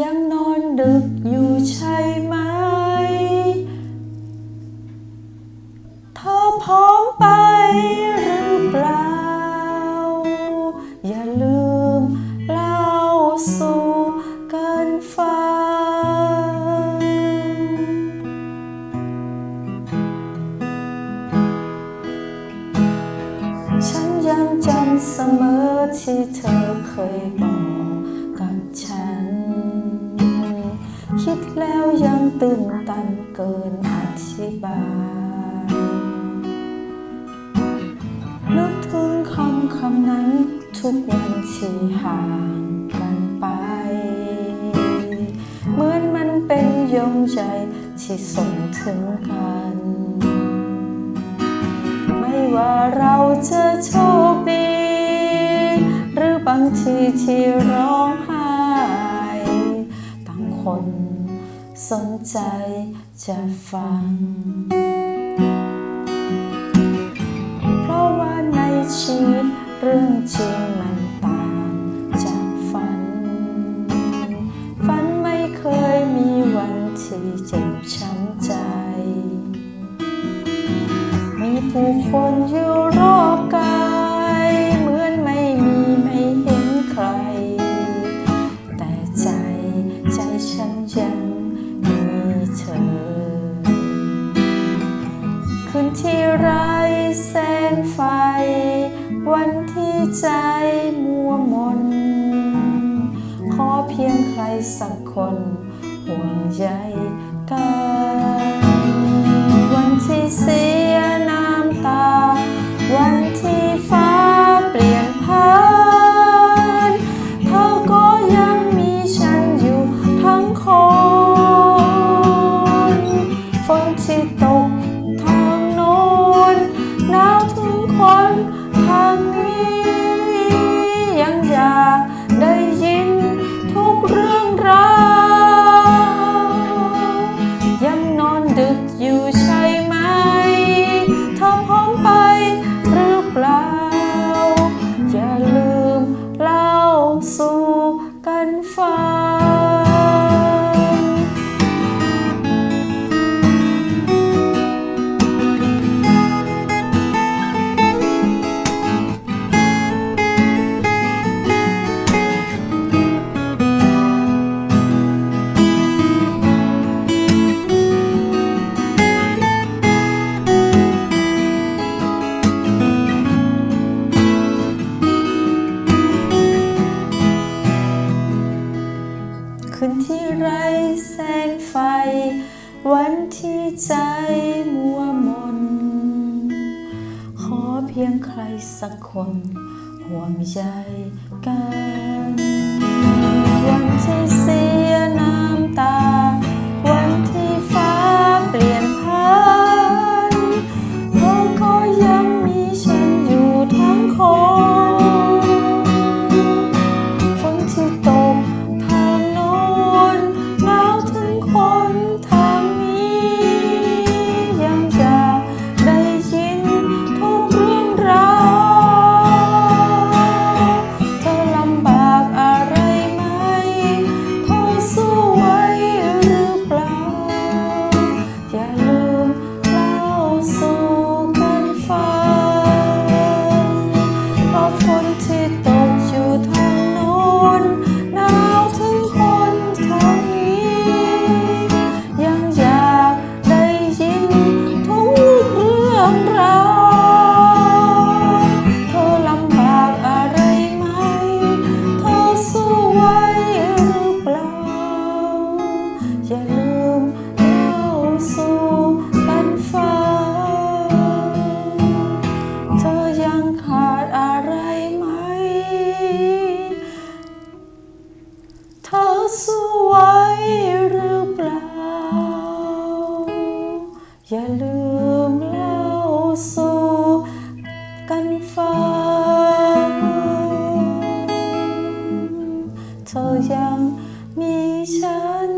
ยังนอนดึกอยู่ใช่ไหม เธอพร้อมไปหรือเปล่า อย่าลืมเล่าสู่กันฟัง ฉันยังจำเสมอที่เธอ คิดแล้วยังตื่นตันเกินอธิบายนึกถึงคำคำนั้นทุกวันที่ห่างกันไป เหมือนมันเป็นยงใจที่ส่งถึงกัน ไม่ว่าเราจะโชคดี หรือบางทีที่ร้องไห้ต่างคน สนใจจะฟัง ที่ไร้แสงไฟ วันที่ใจมัวมน ขอเพียงใครสักคนห่วงใยกัน วันที่เสียน้ำตา วันที่ คืนที่ไร้แสงไฟ วันที่ใจมัวมน ขอเพียงใครสักคนห่วงใยกัน วันที่ นที่ตกอยู่ทางโน้นหนาวถึงคนทางนี้ ยังอยากได้ยินทุกเรื่องราวเธอลำบากอะไรไหม เธอสู้ไหวหรือเปล่า อย่าลืมเล่าสู่กันฟังเธอยังขา อย่าลืมเล่าสู่กันฟังเธอยังมีฉัน